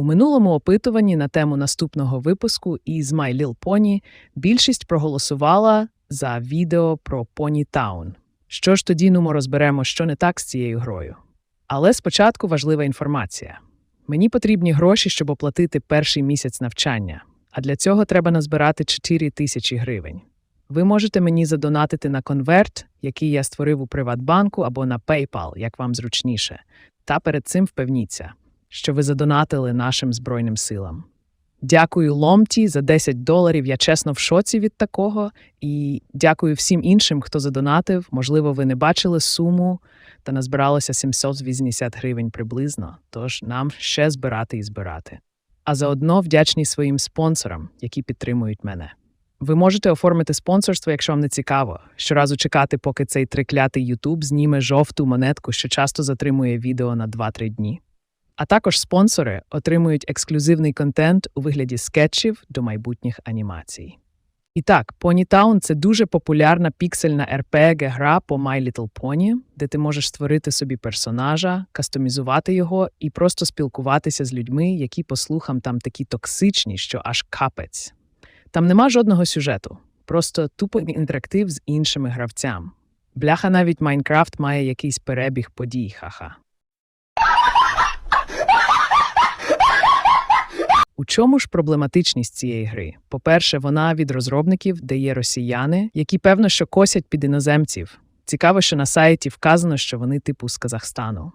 У минулому опитуванні на тему наступного випуску із My Little Pony більшість проголосувала за відео про Pony Town. Що ж тоді ну ми розберемо, що не так з цією грою. Але спочатку важлива інформація. Мені потрібні гроші, щоб оплатити перший місяць навчання, а для цього треба назбирати 4 тисячі гривень. Ви можете мені задонатити на конверт, який я створив у Приватбанку або на PayPal, як вам зручніше. Та перед цим впевніться, що ви задонатили нашим Збройним силам. Дякую Ломті за 10 доларів. Я чесно в шоці від такого. І дякую всім іншим, хто задонатив. Можливо, ви не бачили суму, та назбиралося 780 гривень приблизно. Тож нам ще збирати і збирати. А заодно вдячні своїм спонсорам, які підтримують мене. Ви можете оформити спонсорство, якщо вам не цікаво. Щоразу чекати, поки цей триклятий YouTube зніме жовту монетку, що часто затримує відео на 2-3 дні. А також спонсори отримують ексклюзивний контент у вигляді скетчів до майбутніх анімацій. І так, Pony Town – це дуже популярна піксельна RPG-гра по My Little Pony, де ти можеш створити собі персонажа, кастомізувати його і просто спілкуватися з людьми, які, по слухам, там такі токсичні, що аж капець. Там нема жодного сюжету, просто тупо інтерактив з іншими гравцями. Бляха навіть Майнкрафт має якийсь перебіг подій, ха-ха. У чому ж проблематичність цієї гри? По-перше, вона від розробників, де є росіяни, які певно, що косять під іноземців. Цікаво, що на сайті вказано, що вони типу з Казахстану.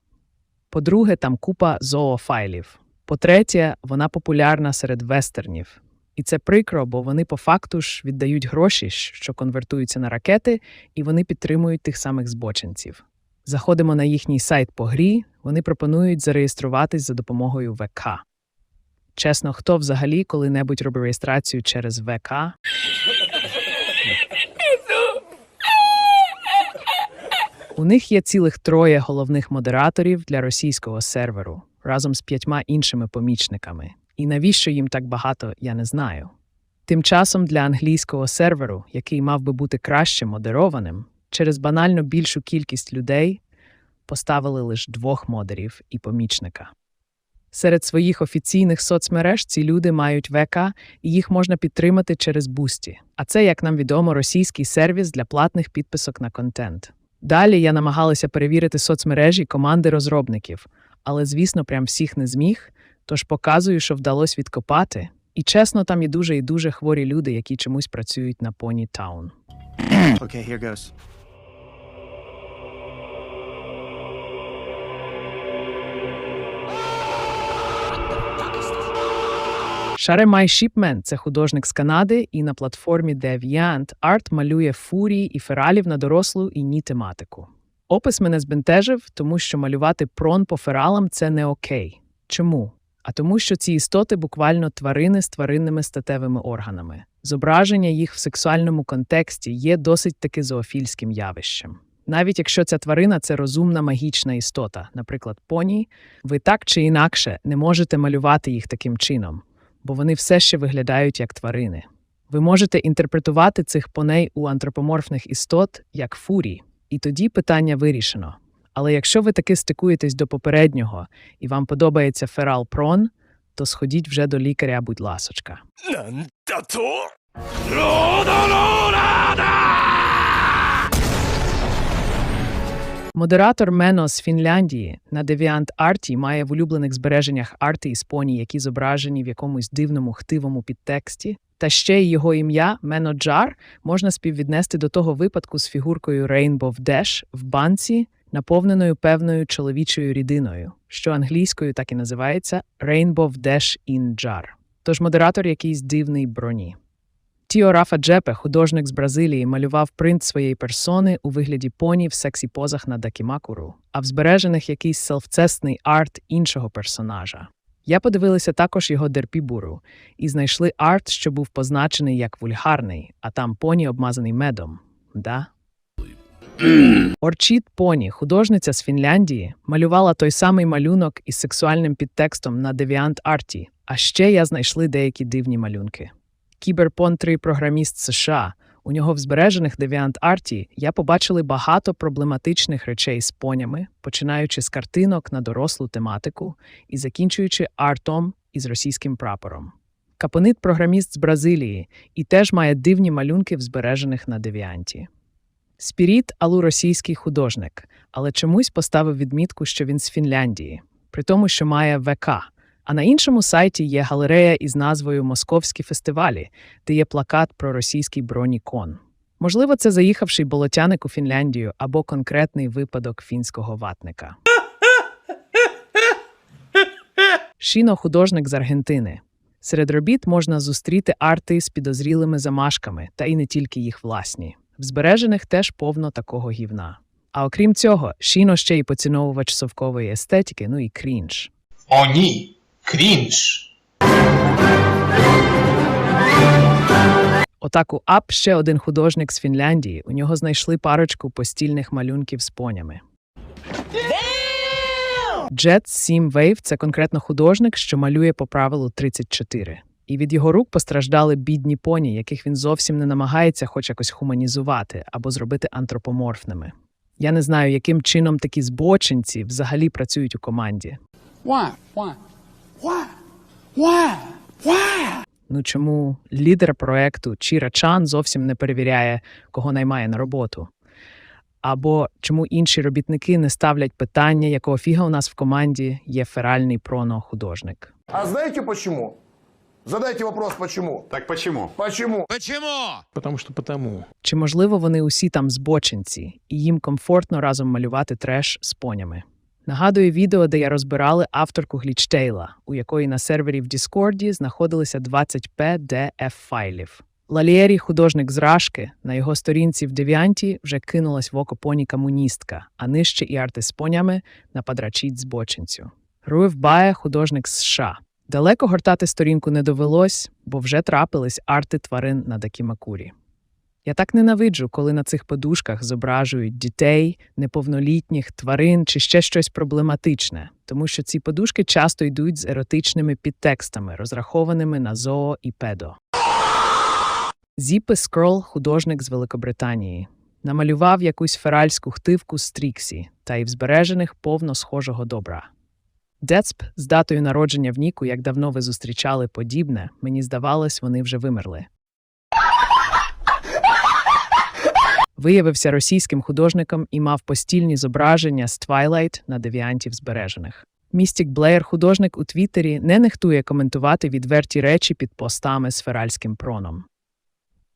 По-друге, там купа зоофайлів. По-третє, вона популярна серед вестернів. І це прикро, бо вони по факту ж віддають гроші, що конвертуються на ракети, і вони підтримують тих самих збочинців. Заходимо на їхній сайт по грі, вони пропонують зареєструватись за допомогою ВК. Чесно, хто взагалі коли-небудь робить реєстрацію через ВК? У них є цілих троє головних модераторів для російського серверу разом з п'ятьма іншими помічниками. І навіщо їм так багато, я не знаю. Тим часом для англійського серверу, який мав би бути краще модерованим, через банально більшу кількість людей поставили лише двох модерів і помічника. Серед своїх офіційних соцмереж ці люди мають ВК, і їх можна підтримати через Бусті. А це, як нам відомо, російський сервіс для платних підписок на контент. Далі я намагалася перевірити соцмережі команди розробників, але, звісно, прям всіх не зміг, тож показую, що вдалося відкопати. І чесно, там є дуже і дуже хворі люди, які чомусь працюють на Pony Town. Okay, here goes. Шаремай Шіпмен це художник з Канади, і на платформі DeviantArt малює фурії і фералів на дорослу і ні тематику. Опис мене збентежив, тому що малювати прон по фералам це не окей. Чому? А тому, що ці істоти буквально тварини з тваринними статевими органами. Зображення їх в сексуальному контексті є досить таки зоофільським явищем. Навіть якщо ця тварина це розумна магічна істота, наприклад, поні, ви так чи інакше не можете малювати їх таким чином, бо вони все ще виглядають як тварини. Ви можете інтерпретувати цих поней у антропоморфних істот як фурії, і тоді питання вирішено. Але якщо ви таки стикуєтесь до попереднього і вам подобається ферал прон, то сходіть вже до лікаря, будь ласочка. Модератор Мено з Фінляндії на DeviantArt має в улюблених збереженнях арти і споні, які зображені в якомусь дивному хтивому підтексті. Та ще й його ім'я Мено Джар можна співвіднести до того випадку з фігуркою Rainbow Dash в банці, наповненою певною чоловічою рідиною, що англійською так і називається Rainbow Dash in Jar. Тож модератор якийсь дивний броні. Тіо Рафа Джепе, художник з Бразилії, малював принт своєї персони у вигляді поні в сексі позах на Дакімакуру, а в збережених якийсь селфцесний арт іншого персонажа. Я подивилася також його дерпібуру і знайшли арт, що був позначений як вульгарний, а там поні обмазаний медом. Да? Орчіт Поні, художниця з Фінляндії, малювала той самий малюнок із сексуальним підтекстом на DeviantArt, а ще я знайшли деякі дивні малюнки. Кіберпон 3 програміст США. У нього в збережених DeviantArt я побачили багато проблематичних речей з понями, починаючи з картинок на дорослу тематику і закінчуючи артом із російським прапором. Капонит програміст з Бразилії і теж має дивні малюнки в збережених на девіанті. Спіріт Алу російський художник, але чомусь поставив відмітку, що він з Фінляндії, при тому, що має ВК. А на іншому сайті є галерея із назвою Московські фестивалі, де є плакат про російський бронікон. Можливо, це заїхавший болотяник у Фінляндію або конкретний випадок фінського ватника. Шіно художник з Аргентини. Серед робіт можна зустріти арти з підозрілими замашками, та і не тільки їх власні. В збережених теж повно такого гівна. А окрім цього, Шіно ще й поціновувач совкової естетики, ну і крінж. О, ні. Крінж. Отаку ап ще один художник з Фінляндії. У нього знайшли парочку постільних малюнків з понями. Jet 7 Wave – це конкретно художник, що малює по правилу 34. І від його рук постраждали бідні поні, яких він зовсім не намагається хоч якось хуманізувати або зробити антропоморфними. Я не знаю, яким чином такі збочинці взагалі працюють у команді. Why? Why? Why? Why? Why? Ну чому лідер проекту Чіра Чан зовсім не перевіряє, кого наймає на роботу? Або чому інші робітники не ставлять питання, якого фіга у нас в команді є феральний проно-художник? А знаете почему? Задайте вопрос, почему? Так почему? Почему? Потому что потому. Чи можливо вони усі там збочинці, і їм комфортно разом малювати треш з понями? Нагадую відео, де я розбирали авторку Глічтейла, у якої на сервері в Діскорді знаходилися 20 pdf файлів. Лалієрі, художник з Рашки, на його сторінці в Девіанті вже кинулась в око поні комуністка, а нижче і арти з понями нападрачить збочинцю. Руєв Бая, художник США. Далеко гортати сторінку не довелось, бо вже трапились арти тварин на Дакімакурі. Я так ненавиджу, коли на цих подушках зображують дітей, неповнолітніх, тварин чи ще щось проблематичне, тому що ці подушки часто йдуть з еротичними підтекстами, розрахованими на зоо і педо. Зіпе Скрол, художник з Великобританії, намалював якусь феральську хтивку з Тріксі та й в збережених повно схожого добра. Децп з датою народження в Ніку, як давно ви зустрічали подібне, мені здавалось, вони вже вимерли. Виявився російським художником і мав постільні зображення з Twilight на девіантів збережених. Містік Блеєр, художник у Твіттері, не нехтує коментувати відверті речі під постами з феральським проном.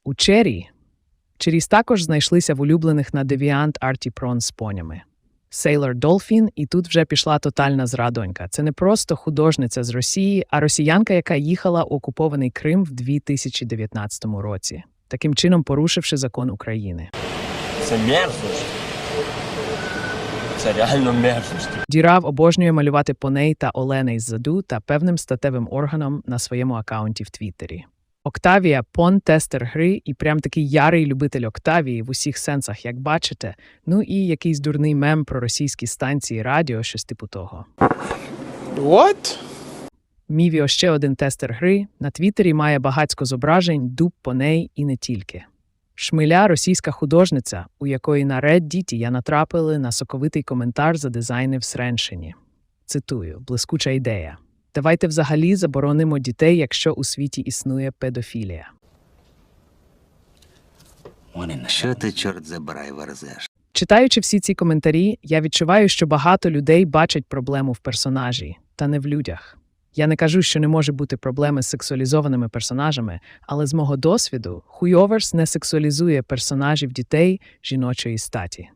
У Чері Черіс також знайшлися в улюблених на девіант Арті Прон з понями. Сейлор Долфін, і тут вже пішла тотальна зрадонька. Це не просто художниця з Росії, а росіянка, яка їхала у окупований Крим в 2019 році, таким чином порушивши закон України. Це мерзость. Це реально мерзость. Дірав обожнює малювати поней та оленей ззаду та певним статевим органом на своєму акаунті в Твіттері. Октавія пон тестер гри і прям такий ярий любитель Октавії в усіх сенсах, як бачите. Ну і якийсь дурний мем про російські станції радіо, щось типу того. What? Мівіо ще один тестер гри. На Твіттері має багацько зображень, дуб поней і не тільки. Шмиля російська художниця, у якої на Reddit я натрапили на соковитий коментар за дизайни в Среншині. Цитую: блискуча ідея. Давайте взагалі заборонимо дітей, якщо у світі існує педофілія. Що ти, чорт забирай, верзеш? Читаючи всі ці коментарі, я відчуваю, що багато людей бачать проблему в персонажі, та не в людях. Я не кажу, що не може бути проблеми з сексуалізованими персонажами, але з мого досвіду Хуйоверс не сексуалізує персонажів дітей жіночої статі.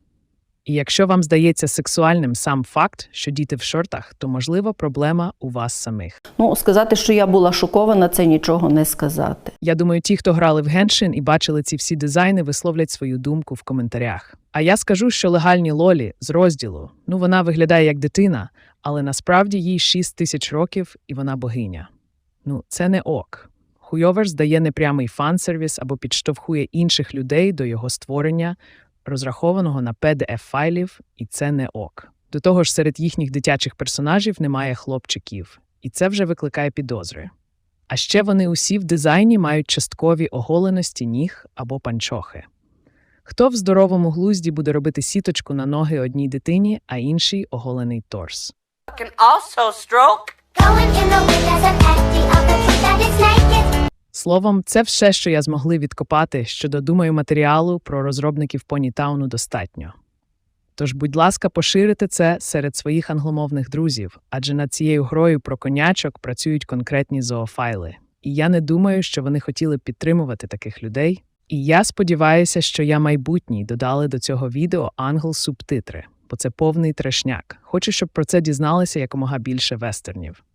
І якщо вам здається сексуальним сам факт, що діти в шортах, то можливо проблема у вас самих. Ну, сказати, що я була шокована, це нічого не сказати. Я думаю, ті, хто грали в Геншин і бачили ці всі дизайни, висловлять свою думку в коментарях. А я скажу, що легальні лолі з розділу, ну вона виглядає як дитина, але насправді їй 6 тисяч років і вона богиня. Ну, це не ок. Хуйоверс дає непрямий фан-сервіс або підштовхує інших людей до його створення, розрахованого на pdf файлів, і це не ок. До того ж, серед їхніх дитячих персонажів немає хлопчиків, і це вже викликає підозри. А ще вони усі в дизайні мають часткові оголеності ніг або панчохи. Хто в здоровому глузді буде робити сіточку на ноги одній дитині, а іншій оголений торс? Can also stroke. Going in the wind as an empty of the truth that it's naked. Словом, це все, що я змогли відкопати щодо, думаю, матеріалу про розробників Понітауну достатньо. Тож, будь ласка, поширите це серед своїх англомовних друзів, адже над цією грою про конячок працюють конкретні зоофайли. І я не думаю, що вони хотіли підтримувати таких людей. І я сподіваюся, що я майбутній додали до цього відео англ-субтитри, бо це повний трешняк. Хочу, щоб про це дізналися якомога більше вестернів.